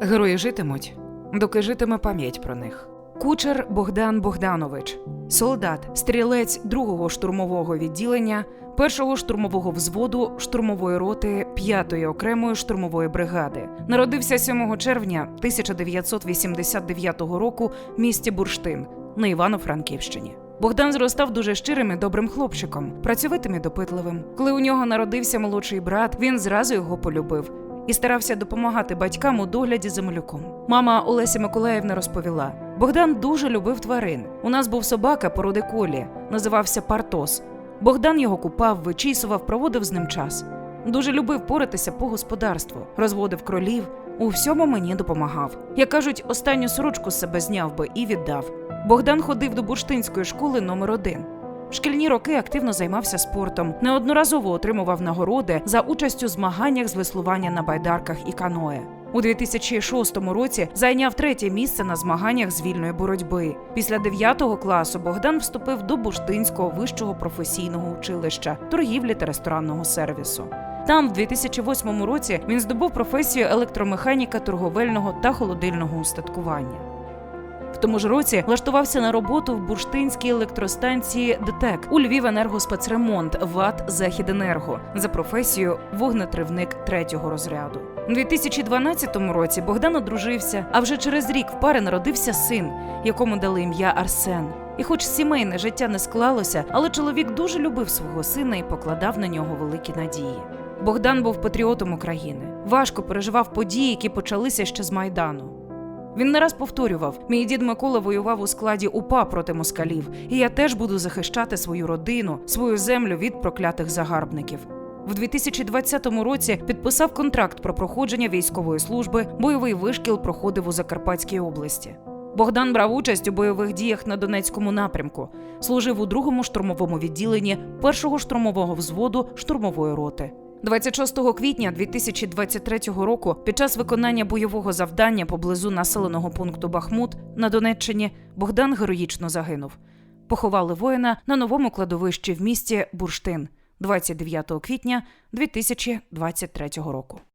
Герої житимуть, доки житиме пам'ять про них. Кучер Богдан Богданович, солдат, стрілець другого штурмового відділення, першого штурмового взводу штурмової роти 5-ї окремої штурмової бригади. Народився 7 червня 1989 року в місті Бурштин на Івано-Франківщині. Богдан зростав дуже щирим і добрим хлопчиком, працьовитим і допитливим. Коли у нього народився молодший брат, він зразу його полюбив і старався допомагати батькам у догляді за малюком. Мама Олеся Миколаївна розповіла: Богдан дуже любив тварин. У нас був собака породи колі, називався Партос. Богдан його купав, вичісував, проводив з ним час. Дуже любив поратися по господарству, розводив кролів, у всьому мені допомагав. Як кажуть, останню сорочку з себе зняв би і віддав. Богдан ходив до бурштинської школи номер 1 в шкільні роки активно займався спортом, неодноразово отримував нагороди за участь у змаганнях з веслування на байдарках і каное. У 2006 році зайняв третє місце на змаганнях з вільної боротьби. Після 9 класу Богдан вступив до Бурштинського вищого професійного училища торгівлі та ресторанного сервісу. Там, в 2008 році, він здобув професію електромеханіка торговельного та холодильного устаткування. В тому ж році влаштувався на роботу в бурштинській електростанції ДТЕК у Львівенергоспецремонт ВАТ Західенерго за професією вогнетривник третього розряду. У 2012 році Богдан одружився, а вже через рік в пари народився син, якому дали ім'я Арсен. І хоч сімейне життя не склалося, але чоловік дуже любив свого сина і покладав на нього великі надії. Богдан був патріотом України. Важко переживав події, які почалися ще з Майдану. Він не раз повторював: мій дід Микола воював у складі УПА проти москалів, і я теж буду захищати свою родину, свою землю від проклятих загарбників. В 2020 році підписав контракт про проходження військової служби. Бойовий вишкіл проходив у Закарпатській області. Богдан брав участь у бойових діях на Донецькому напрямку, служив у другому штурмовому відділенні першого штурмового взводу штурмової роти. 26 квітня 2023 року, під час виконання бойового завдання поблизу населеного пункту Бахмут на Донеччині, Богдан героїчно загинув. Поховали воїна на новому кладовищі в місті Бурштин 29 квітня 2023 року.